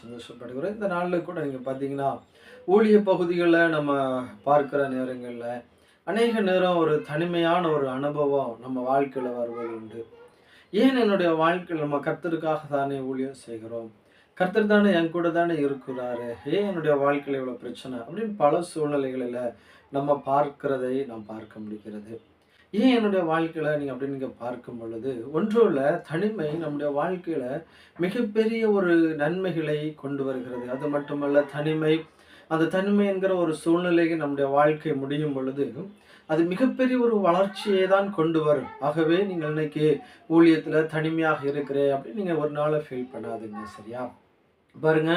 சந்தோஷப்படுகிறோம் இந்த நாளில் கூட நீங்கள் பார்த்தீங்கன்னா ஊழிய பகுதிகளில் நம்ம பார்க்குற நேரங்களில் அநேக நேரம் ஒரு தனிமையான ஒரு அனுபவம் நம்ம வாழ்க்கையில் வருவது உண்டு. ஏன் என்னுடைய வாழ்க்கையில் நம்ம கர்த்தருக்காக தானே ஊழியம் செய்கிறோம்? கர்த்தர் தானே என் கூட தானே இருக்கிறாரு? ஏன் என்னுடைய வாழ்க்கையில் இவ்வளோ பிரச்சனை? அப்படின்னு பல சூழ்நிலைகளில் நம்ம பார்க்கிறதை நாம் பார்க்க முடிகிறது. ஏன் என்னுடைய வாழ்க்கையில் நீங்கள் அப்படின்னு நீங்கள் பார்க்கும் பொழுது ஒன்றும் இல்லை தனிமை நம்முடைய வாழ்க்கையில் மிகப்பெரிய ஒரு நன்மைகளை கொண்டு வருகிறது. அது மட்டுமல்ல தனிமை அந்த தனிமை என்கிற ஒரு சூழ்நிலைக்கு நம்முடைய வாழ்க்கை முடியும் பொழுது அது மிகப்பெரிய ஒரு வளர்ச்சியை தான் கொண்டு வரும். ஆகவே நீங்கள் இன்னைக்கு ஊழியத்தில் தனிமையாக இருக்கிறேன் அப்படின்னு நீங்கள் ஒரு நாளை ஃபீல் பண்ணாதீங்க சரியா? பாருங்க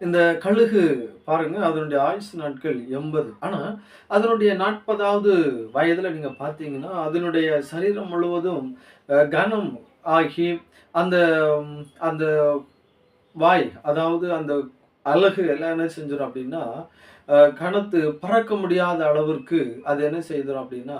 இந்த கழுகு பாருங்க அதனுடைய ஆயுசு நாட்கள் எண்பது. ஆனால் அதனுடைய நாற்பதாவது வயதில் நீங்கள் பார்த்தீங்கன்னா அதனுடைய சரீரம் முழுவதும் கனம் ஆகி அந்த அந்த வாய் அதாவது அந்த அழகு எல்லாம் என்ன செஞ்சிடும் அப்படின்னா கணத்து கனத்து பறக்க முடியாத அளவிற்கு அது என்ன செய்திடும் அப்படின்னா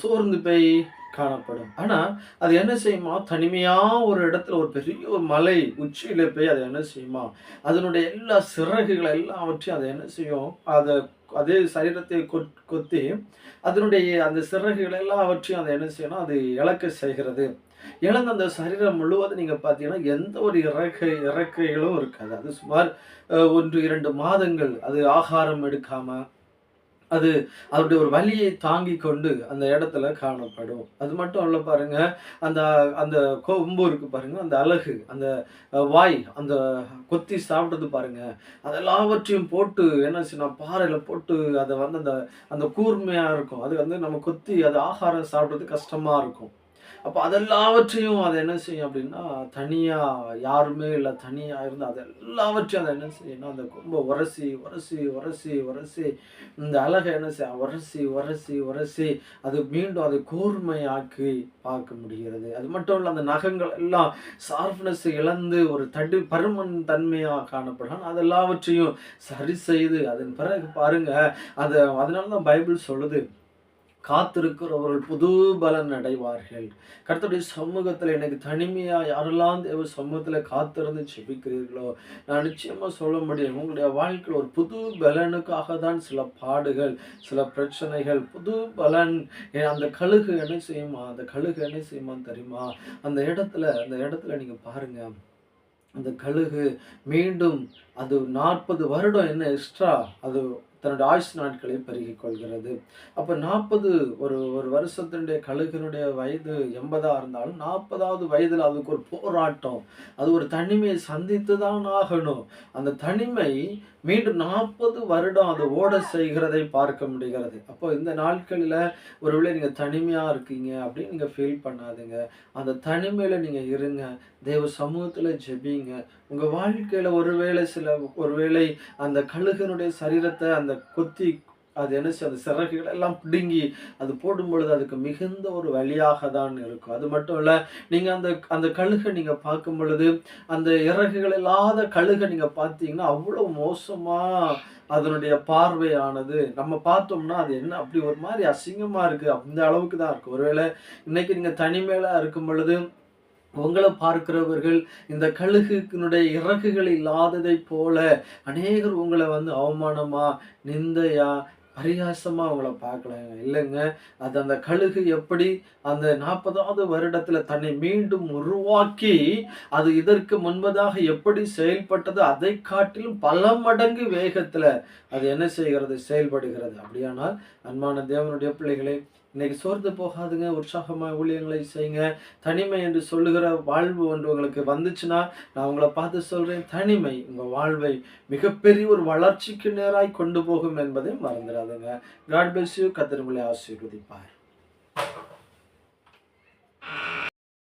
சோர்ந்து போய் காணப்படும். ஆனால் அது என்ன செய்யுமா? தனிமையா ஒரு இடத்துல ஒரு பெரிய ஒரு மலை உச்சியில போய் அது என்ன செய்யுமா? அதனுடைய எல்லா சிறகுகளை எல்லாவற்றையும் அதை என்ன செய்யும்? அதை அதே சரீரத்தை கொத்- கொத்தி அதனுடைய அந்த சிறகுகள் எல்லாவற்றையும் அதை என்ன செய்யணும் அது இழக்க செய்கிறது. இழந்த அந்த சரீரம் முழுவதும் நீங்க பார்த்தீங்கன்னா எந்த ஒரு இறக்கை இறக்கைகளும் இருக்காது. அது சுமார் ஒன்று இரண்டு மாதங்கள் அது ஆகாரம் எடுக்காம அது அவருடைய ஒரு வலியை தாங்கி கொண்டு அந்த இடத்துல காணப்படும். அது மட்டும் அல்ல பாருங்க அந்த அந்த கொம்பு இருக்கு பாருங்க அந்த அழகு அந்த வாய் அந்த கொத்தி சாப்பிட்டது பாருங்க. அதெல்லாவற்றையும் போட்டு என்ன செய்யணும் பாறையில போட்டு அதை வந்து அந்த அந்த கூர்மையா இருக்கும். அது வந்து நம்ம கொத்தி அது ஆகாரம் சாப்பிட்றது கஷ்டமா இருக்கும். அப்போ அதெல்லாவற்றையும் அதை என்ன செய்யும் அப்படின்னா தனியா யாருமே இல்லை தனியா இருந்து அது எல்லாவற்றையும் அதை என்ன செய்யணும் அந்த ரொம்ப உரசி உரசி உரசி உரசி இந்த அழகை என்ன செய்ய உரசி உரசி உரசி அது மீண்டும் அதை கூர்மையாக்கி பார்க்க முடிகிறது. அது மட்டும் இல்லை அந்த நகங்கள் எல்லாம் சார்ப்னஸ் இழந்து ஒரு தடி பருமன் தன்மையாக காணப்படலாம். அது எல்லாவற்றையும் சரி செய்து அதன் பிறகு பாருங்க அதை அதனால தான் பைபிள் சொல்லுது காத்திருக்கிறவர்கள் புது பலன் அடைவார்கள். கர்த்தருடைய சமூகத்தில் எனக்கு தனிமையாக யாரெல்லாம் தேவ சமூகத்தில் காத்திருந்து செபிக்கிறீர்களோ நான் நிச்சயமாக சொல்ல முடியும் உங்களுடைய வாழ்க்கையில் ஒரு புது பலனுக்காக தான் சில பாடுகள் சில பிரச்சனைகள் புது பலன். அந்த கழுகு என்ன செய்யுமா? அந்த கழுகு என்ன செய்யுமான்னு தெரியுமா? அந்த இடத்துல அந்த இடத்துல நீங்கள் பாருங்க. அந்த கழுகு மீண்டும் அது நாற்பது வருடம் என்ன எக்ஸ்ட்ரா? அது தன்னுடைய ஆயுஷ் நாட்களை பெருகிக் கொள்கிறது. அப்போ நாற்பது ஒரு ஒரு வருஷத்தினுடைய கழுகினுடைய வயது எண்பதாக இருந்தாலும் நாற்பதாவது வயதில் அதுக்கு ஒரு போராட்டம். அது ஒரு தனிமையை சந்தித்து தான் ஆகணும். அந்த தனிமை மீண்டும் நாற்பது வருடம் அதை ஓட செய்கிறதை பார்க்க முடிகிறது. அப்போ இந்த நாட்களில் ஒருவேளை நீங்கள் தனிமையாக இருக்கீங்க அப்படின்னு நீங்கள் ஃபீல் பண்ணாதீங்க. அந்த தனிமையில் நீங்கள் இருங்க. தேவ சமூகத்தில் ஜெபிங்க. உங்கள் வாழ்க்கையில் ஒருவேளை சில ஒருவேளை அந்த கழுகனுடைய சரீரத்தை அந்த அந்த கொத்தி அது என்ன செய்ய அந்த சிறகுகள் எல்லாம் பிடுங்கி அது போடும் பொழுது அதுக்கு மிகுந்த ஒரு வழியாக தான் இருக்கும். அது மட்டும் இல்லை நீங்கள் அந்த அந்த கழுகை நீங்கள் பார்க்கும் பொழுது அந்த இறகுகள் இல்லாத கழுகை நீங்கள் பார்த்தீங்கன்னா அவ்வளோ மோசமாக அதனுடைய பார்வையானது. நம்ம பார்த்தோம்னா அது என்ன அப்படி ஒரு மாதிரி அசிங்கமாக இருக்குது அந்த அளவுக்கு தான் இருக்குது ஒருவேளை இன்னைக்கு நீங்கள் தனிமையில இருக்கும் பொழுது உங்களை பார்க்கிறவர்கள் இந்த கழுகுனுடைய இறகுகள் இல்லாததை போல அநேகர் உங்களை வந்து அவமானமா நிந்தையா பரிகாசமாக உங்களை பார்க்கலாங்க இல்லைங்க அது அந்த கழுகு எப்படி அந்த நாற்பதாவது வருடத்தில் தன்னை மீண்டும் உருவாக்கி அது இதற்கு முன்பதாக எப்படி செயல்பட்டது அதை காட்டிலும் பல மடங்கு வேகத்தில் அது என்ன செய்கிறது செயல்படுகிறது. அப்படியானால் அன்பான தேவனுடைய பிள்ளைகளை இன்னைக்கு சோர்ந்து போகாதுங்க உற்சாகமாக ஊழியங்களை செய்யுங்க. தனிமை என்று சொல்லுகிற வாழ்வு ஒன்று உங்களுக்கு வந்துச்சுன்னா நான் உங்களை பார்த்து சொல்கிறேன் தனிமை உங்கள் வாழ்வை மிகப்பெரிய ஒரு வளர்ச்சிக்கு நேராய் கொண்டு போகும் என்பதை மறந்துடாதுங்க. காட் பிளஸ் யூ கத்திரங்களை ஆசீர்வதிப்பார்.